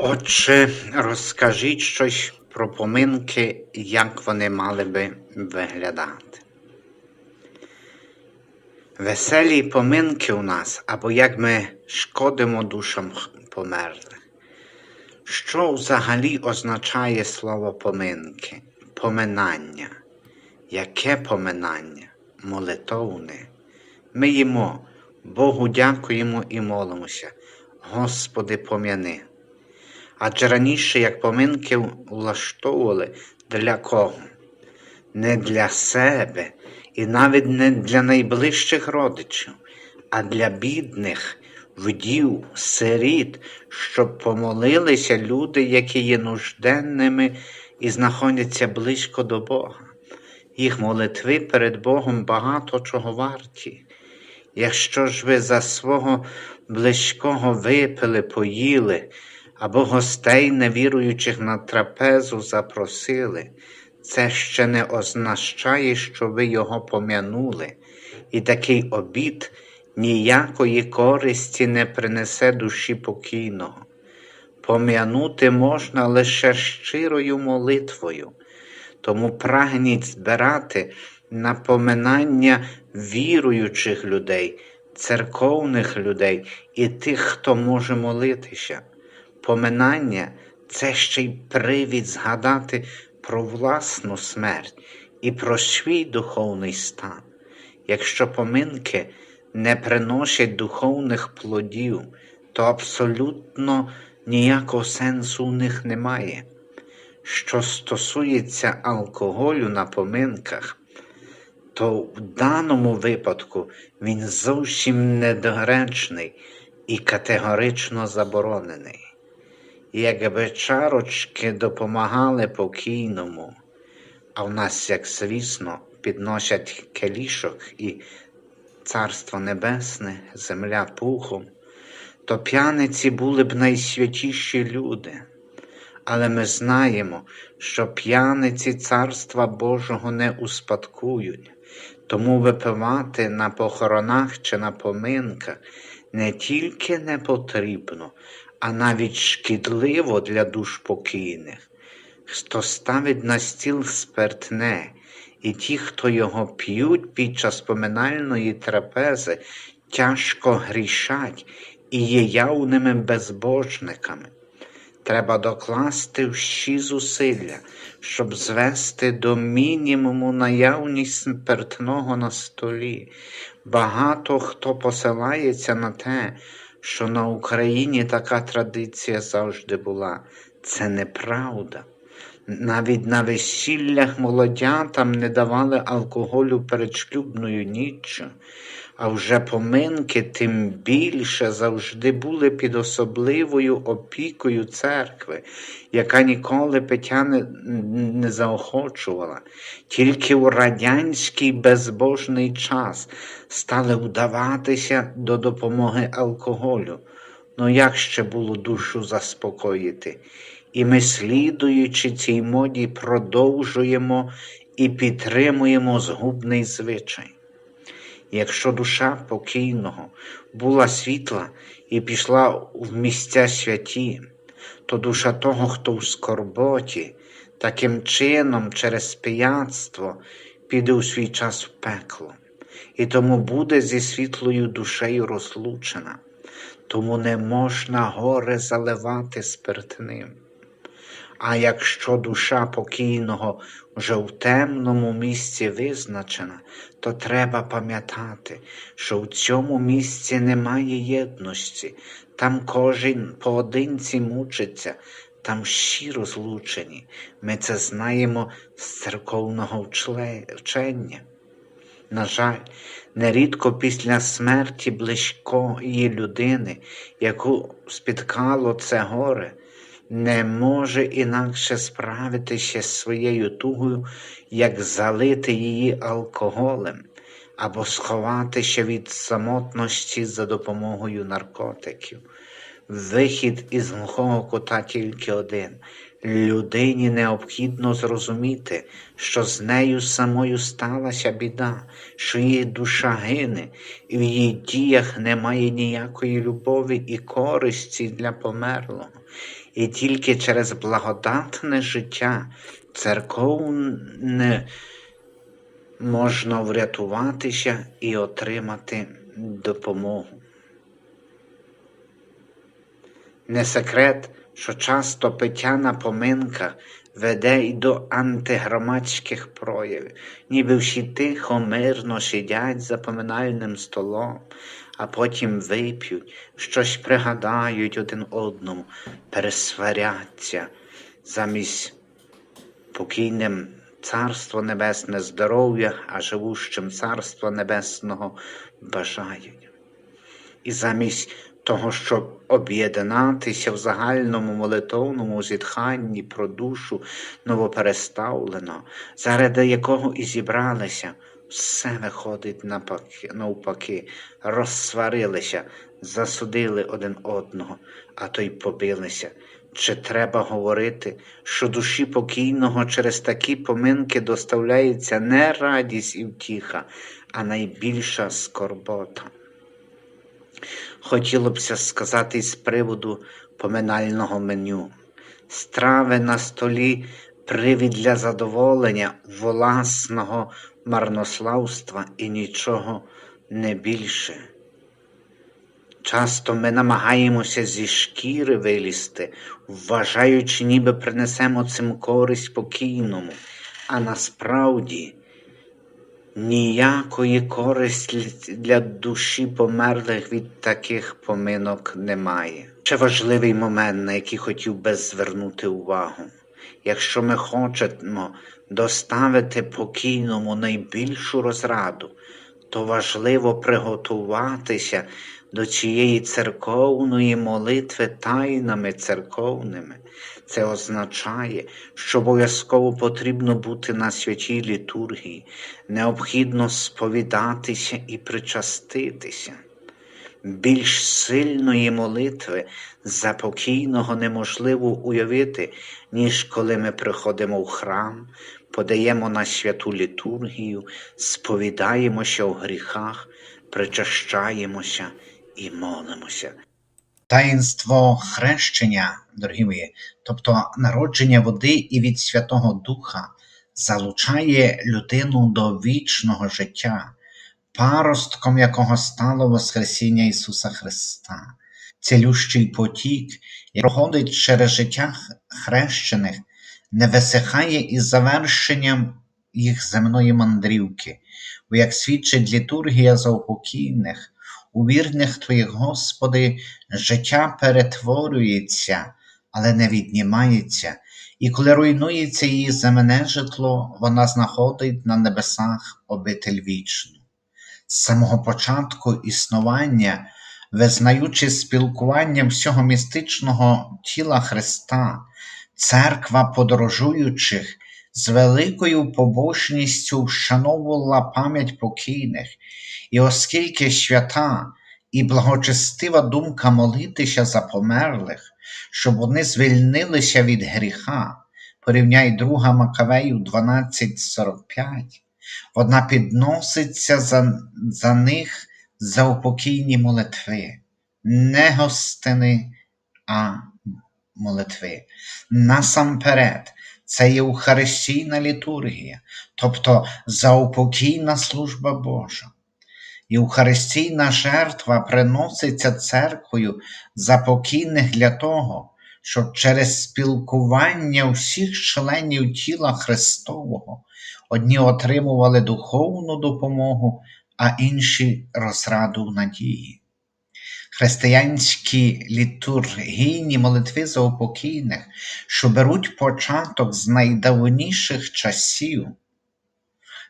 Отже, розкажіть щось про поминки, як вони мали би виглядати. Веселі поминки у нас, або як ми шкодимо душам померлих. Що взагалі означає слово поминки? Поминання. Яке поминання? Молитовне. Ми їмо, Богу дякуємо і молимося. Господи, пом'яни. Адже раніше, як поминки влаштовували для кого? Не для себе і навіть не для найближчих родичів, а для бідних, вдів, сиріт, щоб помолилися люди, які є нужденними і знаходяться близько до Бога. Їх молитви перед Богом багато чого варті. Якщо ж ви за свого близького випили, поїли, або гостей невіруючих на трапезу запросили, це ще не означає, що ви його пом'янули, і такий обід ніякої користі не принесе душі покійного. Пом'янути можна лише щирою молитвою, тому прагніть збирати напоминання віруючих людей, церковних людей і тих, хто може молитися. Поминання це ще й привід згадати про власну смерть і про свій духовний стан. Якщо поминки не приносять духовних плодів, то абсолютно ніякого сенсу у них немає. Що стосується алкоголю на поминках, то в даному випадку він зовсім недоречний і категорично заборонений. Якби чарочки допомагали покійному, а в нас, як звісно, підносять келішок і Царство Небесне, земля пухом, то п'яниці були б найсвятіші люди. Але ми знаємо, що п'яниці Царства Божого не успадкують, тому випивати на похоронах чи на поминках не тільки не потрібно, а навіть шкідливо для душ покійних. Хто ставить на стіл спиртне, і ті, хто його п'ють під час поминальної трапези, тяжко грішать і є явними безбожниками. Треба докласти всі зусилля, щоб звести до мінімуму наявність спиртного на столі. Багато хто посилається на те, що на Україні така традиція завжди була. Це неправда. Навіть на весіллях молодятам не давали алкоголю перед шлюбною ніччю, а вже поминки тим більше завжди були під особливою опікою церкви, яка ніколи пиття не, не заохочувала. Тільки у радянський безбожний час стали вдаватися до допомоги алкоголю. Ну як ще було душу заспокоїти? І ми, слідуючи цій моді, продовжуємо і підтримуємо згубний звичай. Якщо душа покійного була світла і пішла в місця святі, то душа того, хто в скорботі, таким чином через пияцтво піде у свій час в пекло, і тому буде зі світлою душею розлучена, тому не можна горе заливати спиртним. А якщо душа покійного вже в темному місці визначена, то треба пам'ятати, що в цьому місці немає єдності, там кожен поодинці мучиться, там всі розлучені. Ми це знаємо з церковного вчення. На жаль, нерідко після смерті близької людини, яку спіткало це горе, не може інакше справитися з своєю тугою, як залити її алкоголем або сховатися від самотності за допомогою наркотиків. Вихід із глухого кута тільки один. Людині необхідно зрозуміти, що з нею самою сталася біда, що її душа гине, і в її діях немає ніякої любові і користі для померлого. І тільки через благодатне життя церковне можна врятуватися і отримати допомогу. Не секрет, що часто пиття на поминках веде й до антигромадських проявів, ніби всі тихо, мирно сидять за поминальним столом, а потім вип'ють, щось пригадають один одному, пересваряться замість покійним Царство Небесне здоров'я, а живущим Царства Небесного бажають. І замість того, щоб об'єднатися в загальному молитовному зітханні про душу новопереставлено, заради якого і зібралися, все виходить навпаки, розсварилися, засудили один одного, а то й побилися. Чи треба говорити, що душі покійного через такі поминки доставляється не радість і втіха, а найбільша скорбота? Хотілося б сказати з приводу поминального меню. Страви на столі привід для задоволення власного марнославства і нічого не більше. Часто ми намагаємося зі шкіри вилізти, вважаючи, ніби принесемо цим користь покійному, а насправді ніякої користі для душі померлих від таких поминок немає. Ще важливий момент, на який хотів би звернути увагу. Якщо ми хочемо доставити покійному найбільшу розраду, то важливо приготуватися до цієї церковної молитви тайнами церковними. Це означає, що обов'язково потрібно бути на святій літургії, необхідно сповідатися і причаститися. Більш сильної молитви за покійного неможливо уявити, ніж коли ми приходимо в храм, подаємо на святу літургію, сповідаємося в гріхах, причащаємося і молимося. Таїнство хрещення, дорогі мої, тобто народження води і від Святого Духа, залучає людину до вічного життя, паростком якого стало Воскресіння Ісуса Христа. Цілющий потік, який проходить через життя хрещених, не висихає із завершенням їх земної мандрівки, бо як свідчить літургія заупокійних, у вірних Твоїх, Господи, життя перетворюється, але не віднімається, і коли руйнується її земне житло, вона знаходить на небесах обитель вічну. З самого початку існування, визнаючи спілкуванням всього містичного тіла Христа, церква подорожуючих з великою побожністю вшановувала пам'ять покійних, і оскільки свята і благочестива думка молитися за померлих, щоб вони звільнилися від гріха, порівняй 2 Макавею 12.45, вона підноситься за, за них за упокійні молитви, не гостини, а молитви. Насамперед, це Євхаристійна літургія, тобто заупокійна служба Божа. Євхаристійна жертва приноситься церквою за покійних для того, щоб через спілкування всіх членів тіла Христового одні отримували духовну допомогу, а інші розраду в надії. Християнські літургійні молитви за упокійних, що беруть початок з найдавніших часів,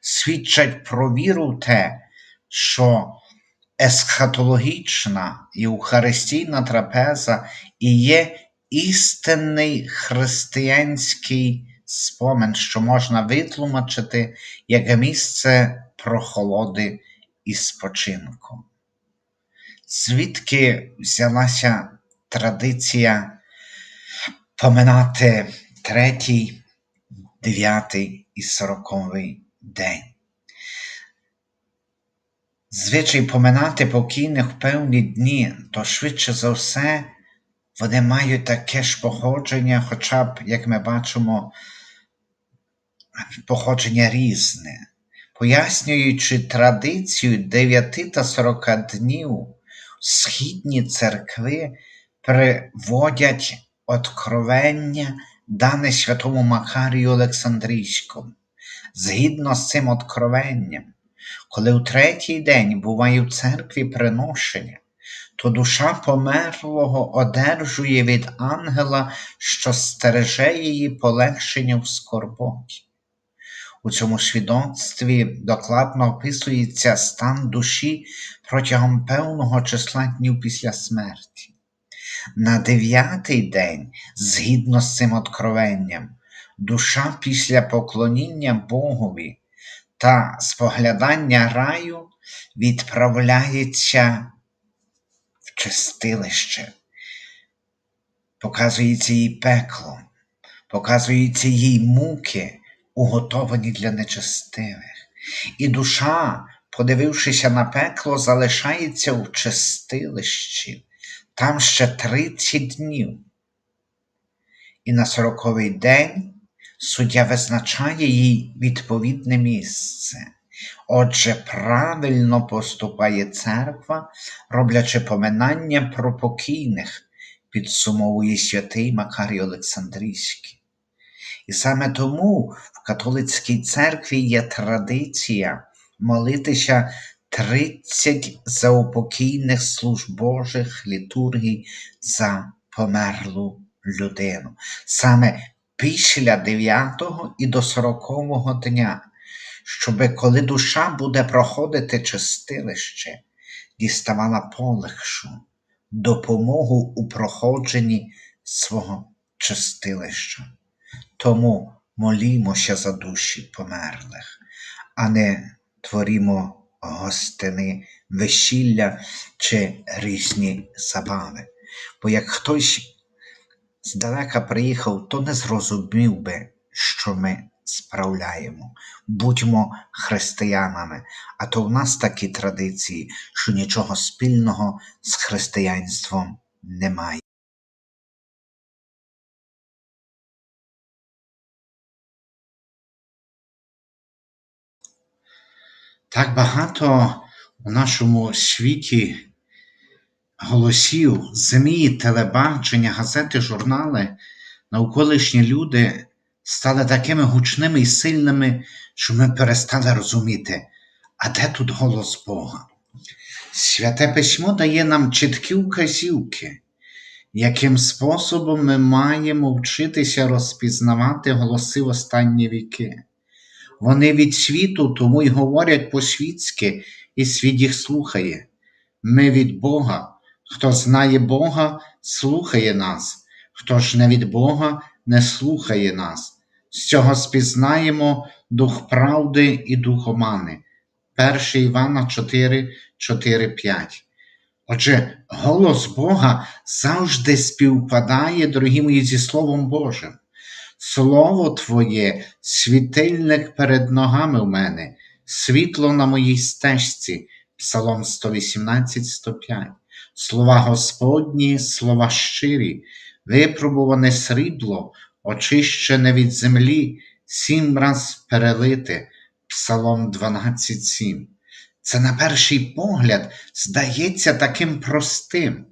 свідчать про віру в те, що есхатологічна євхаристійна трапеза і є істинний християнський спомин, що можна витлумачити як місце прохолоди і спочинку. Звідки взялася традиція поминати третій, дев'ятий і сороковий день? Звичай поминати покійних в певні дні, то швидше за все вони мають таке ж походження, хоча б, як ми бачимо, походження різне. Пояснюючи традицію 9 та 40 днів, східні церкви приводять откровення, дане святому Макарію Олександрійському. Згідно з цим откровенням, коли у третій день буває в церкві приношення, то душа померлого одержує від ангела, що стереже її полегшення в скорботі. У цьому свідоцтві докладно описується стан душі протягом певного числа днів після смерті. На дев'ятий день, згідно з цим откровенням, душа після поклоніння Богові та споглядання раю відправляється в чистилище, показується їй пекло, показуються їй муки, уготовані для нечестивих. І душа, подивившися на пекло, залишається в чистилищі, там ще 30 днів. І на сороковий день суддя визначає їй відповідне місце. Отже, правильно поступає церква, роблячи поминання про покійних, підсумовує святий Макарій Олександрійський. І саме тому католицькій церкві є традиція молитися 30 заупокійних служб Божих літургій за померлу людину. Саме після 9 і до 40 дня, щоби коли душа буде проходити чистилище, діставала полегшу, допомогу у проходженні свого чистилища. Тому молімося за душі померлих, а не творімо гостини, весілля чи різні забави. Бо як хтось здалека приїхав, то не зрозумів би, що ми справляємо. Будьмо християнами, а то в нас такі традиції, що нічого спільного з християнством немає. Так багато у нашому світі голосів, ЗМІ, телебачення, газети, журнали, навколишні люди стали такими гучними і сильними, що ми перестали розуміти, а де тут голос Бога? Святе письмо дає нам чіткі вказівки, яким способом ми маємо вчитися розпізнавати голоси в останні віки. Вони від світу, тому й говорять по-світськи, і світ їх слухає. Ми від Бога. Хто знає Бога, слухає нас, хто ж не від Бога, не слухає нас. З цього спізнаємо дух правди і дух омани. 1 Івана 4, 4, 5. Отже, голос Бога завжди співпадає, дорогі мої, зі Словом Божим. Слово Твоє, світильник перед ногами в мене, світло на моїй стежці, Псалом 118, 105. Слова Господні, слова щирі, випробуване срібло, очищене від землі, сім раз перелите, Псалом 12,7. Це на перший погляд здається таким простим,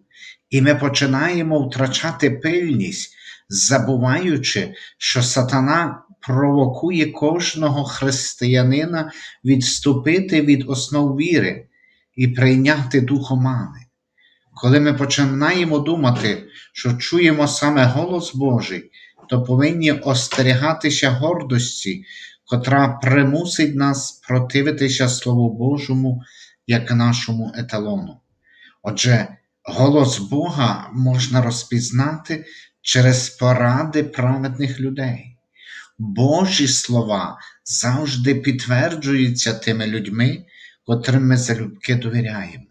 і ми починаємо втрачати пильність, забуваючи, що сатана провокує кожного християнина відступити від основ віри і прийняти дух. Коли ми починаємо думати, що чуємо саме голос Божий, то повинні остерігатися гордості, котра примусить нас противитися Слову Божому як нашому еталону. Отже, голос Бога можна розпізнати через поради праведних людей. Божі слова завжди підтверджуються тими людьми, котрим ми залюбки довіряємо.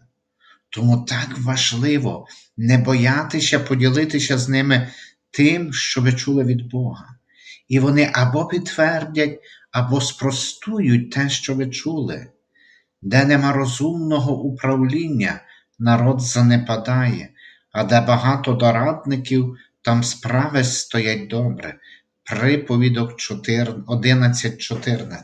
Тому так важливо не боятися поділитися з ними тим, що ви чули від Бога. І вони або підтвердять, або спростують те, що ви чули. Де нема розумного управління, народ занепадає, а де багато дорадників, там справи стоять добре. Приповідок 11.14.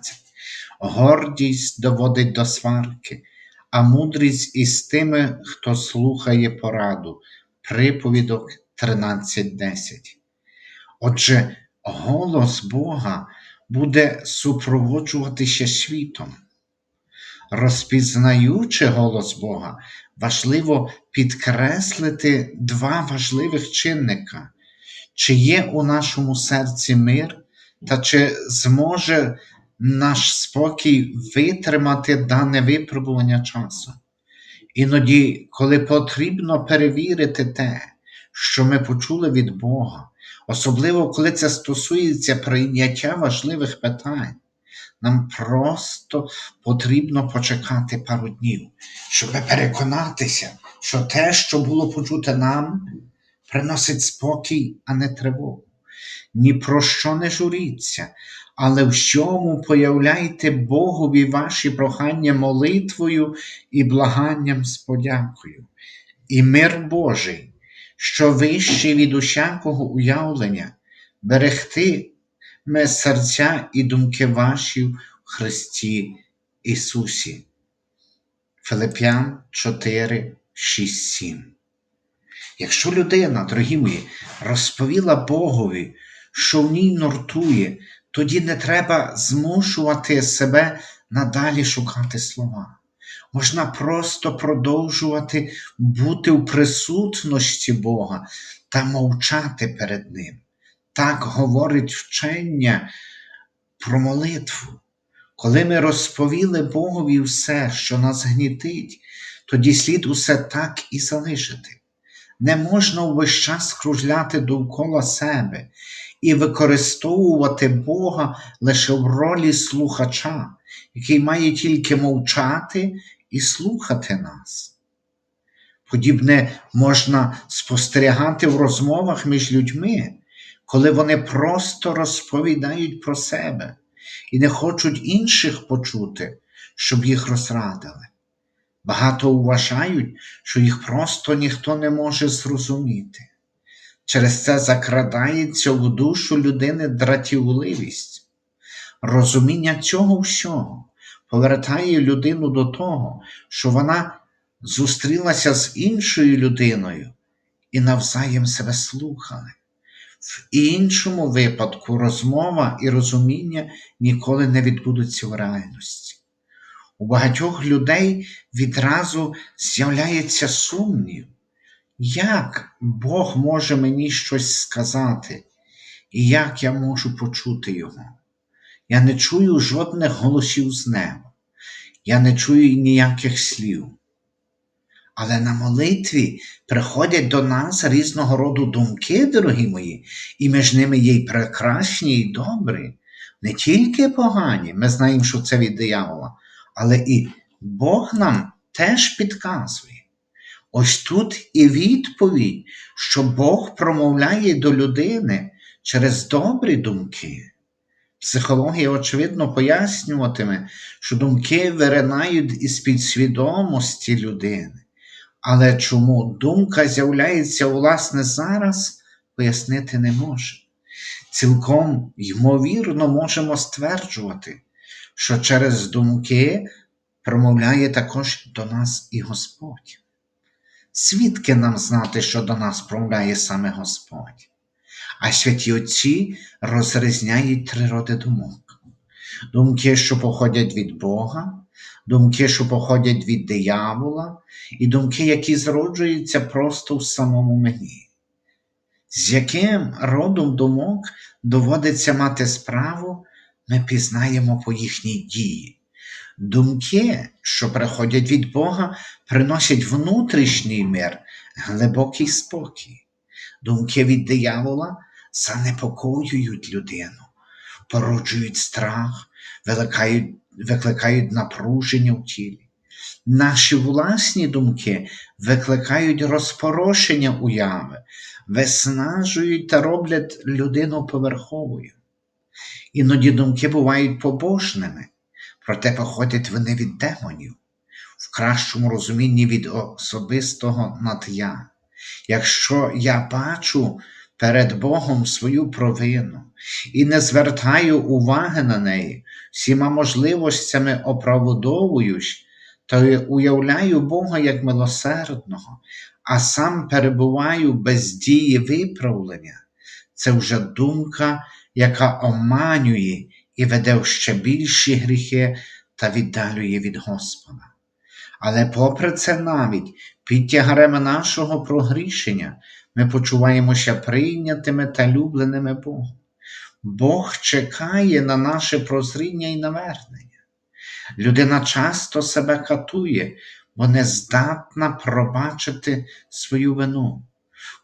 Гордість доводить до сварки, а мудрість із тими, хто слухає пораду. Приповідок 13.10. Отже, голос Бога буде супроводжуватися світом. Розпізнаючи голос Бога, важливо підкреслити два важливих чинника, чи є у нашому серці мир, та чи зможе наш спокій витримати дане випробування часу. Іноді, коли потрібно перевірити те, що ми почули від Бога, особливо коли це стосується прийняття важливих питань, нам просто потрібно почекати пару днів, щоб переконатися, що те, що було почуте нам, приносить спокій, а не тривогу. Ні про що не журіться, але всьому появляйте Богові ваші прохання молитвою і благанням з подякою. І мир Божий, що вищий від усякого уявлення, берегтиме серця і думки ваші в Христі Ісусі. Филип'ян 4, 6, 7. Якщо людина, дорогі мої, розповіла Богові, що в ній нортує, тоді не треба змушувати себе надалі шукати слова. Можна просто продовжувати бути в присутності Бога та мовчати перед Ним. Так говорить вчення про молитву. Коли ми розповіли Богові все, що нас гнітить, тоді слід усе так і залишити. Не можна увесь час кружляти довкола себе і використовувати Бога лише в ролі слухача, який має тільки мовчати і слухати нас. Подібне можна спостерігати в розмовах між людьми, коли вони просто розповідають про себе і не хочуть інших почути, щоб їх розрадили. Багато вважають, що їх просто ніхто не може зрозуміти. Через це закрадається в душу людини дратівливість. Розуміння цього всього повертає людину до того, що вона зустрілася з іншою людиною і навзаєм себе слухали. В іншому випадку розмова і розуміння ніколи не відбудуться в реальності. У багатьох людей відразу з'являється сумнів, як Бог може мені щось сказати, і як я можу почути Його. Я не чую жодних голосів з неба, я не чую ніяких слів. Але на молитві приходять до нас різного роду думки, дорогі мої, і між ними є й прекрасні і добрі, не тільки погані, ми знаємо, що це від диявола, але і Бог нам теж підказує. Ось тут і відповідь, що Бог промовляє до людини через добрі думки. Психологія, очевидно, пояснюватиме, що думки виринають із підсвідомості людини. Але чому думка з'являється власне зараз, пояснити не може. Цілком ймовірно можемо стверджувати, що через думки промовляє також до нас і Господь. Звідки нам знати, що до нас промовляє саме Господь? А святі Отці розрізняють три роди думок: думки, що походять від Бога, думки, що походять від диявола, і думки, які зроджуються просто в самому мені. З яким родом думок доводиться мати справу, ми пізнаємо по їхній дії. Думки, що приходять від Бога, приносять внутрішній мир, глибокий спокій. Думки від диявола занепокоюють людину, породжують страх, викликають, напруження в тілі. Наші власні думки викликають розпорошення уяви, виснажують та роблять людину поверховою. Іноді думки бувають побожними, проте походять вони від демонів, в кращому розумінні від особистого над'я. Якщо я бачу перед Богом свою провину і не звертаю уваги на неї, всіма можливостями оправдовуюсь, то уявляю Бога як милосердного, а сам перебуваю без дії виправлення, це вже думка, яка оманює і веде в ще більші гріхи та віддалює від Господа. Але попри це навіть під тягарем нашого прогрішення ми почуваємося прийнятими та любленими Богом. Бог чекає на наше прозріння і навернення. Людина часто себе катує, бо не здатна пробачити свою вину.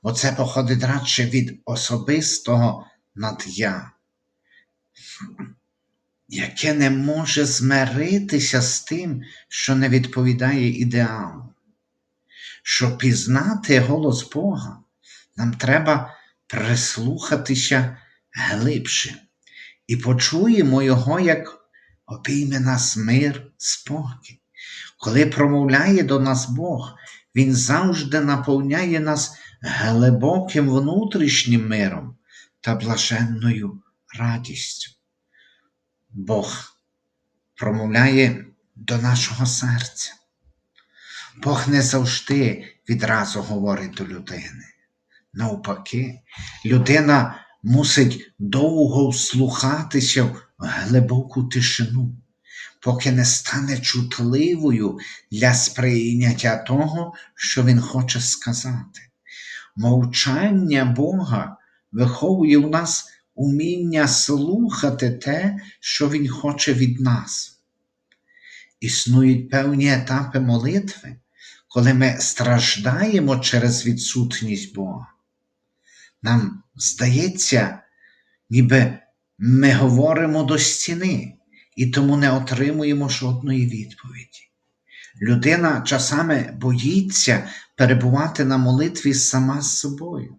Бо це походить радше від особистого над'я, яке не може змиритися з тим, що не відповідає ідеалу. Щоб пізнати голос Бога, нам треба прислухатися глибше і почуємо Його, як обійме нас мир, спокій. Коли промовляє до нас Бог, Він завжди наповняє нас глибоким внутрішнім миром та блаженною радістю. Бог промовляє до нашого серця. Бог не завжди відразу говорить до людини. Навпаки, людина мусить довго вслухатися в глибоку тишину, поки не стане чутливою для сприйняття того, що він хоче сказати. Мовчання Бога виховує в нас уміння слухати те, що Він хоче від нас. Існують певні етапи молитви, коли ми страждаємо через відсутність Бога. Нам здається, ніби ми говоримо до стіни і тому не отримуємо жодної відповіді. Людина часами боїться перебувати на молитві сама з собою.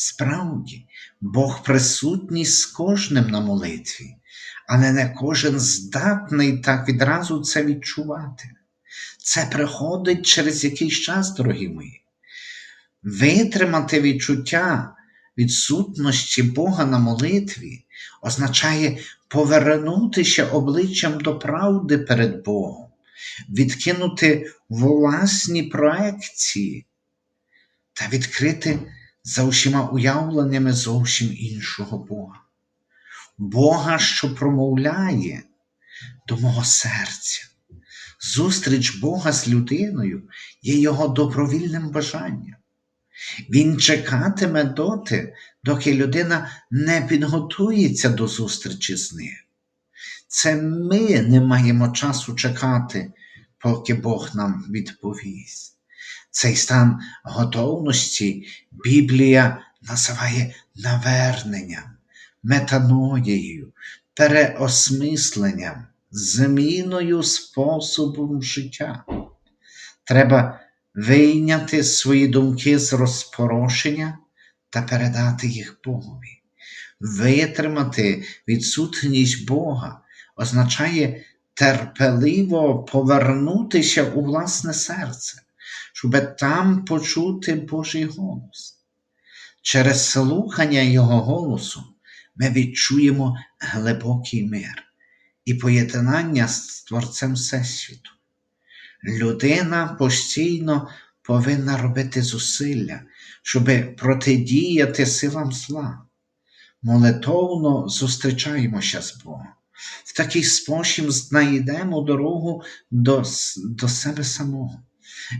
Справді, Бог присутній з кожним на молитві, але не кожен здатний так відразу це відчувати. Це приходить через якийсь час, дорогі мої. Витримати відчуття відсутності Бога на молитві означає повернутися обличчям до правди перед Богом, відкинути власні проекції та відкрити за усіма уявленнями зовсім іншого Бога. Бога, що промовляє до мого серця. Зустріч Бога з людиною є його добровільним бажанням. Він чекатиме доти, доки людина не підготується до зустрічі з ним. Це ми не маємо часу чекати, поки Бог нам відповість. Цей стан готовності Біблія називає наверненням, метаноєю, переосмисленням, зміною способом життя. Треба вийняти свої думки з розпорошення та передати їх Богові. Витримати відсутність Бога означає терпеливо повернутися у власне серце, щоб там почути Божий голос. Через слухання Його голосу ми відчуємо глибокий мир і поєднання з Творцем Всесвіту. Людина постійно повинна робити зусилля, щоб протидіяти силам зла. Молитовно зустрічаємося з Богом. В такий спосіб знайдемо дорогу до, до себе самого,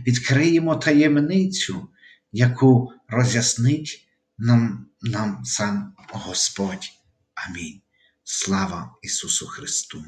відкриємо таємницю, яку роз'яснить нам, нам сам Господь. Амінь. Слава Ісусу Христу!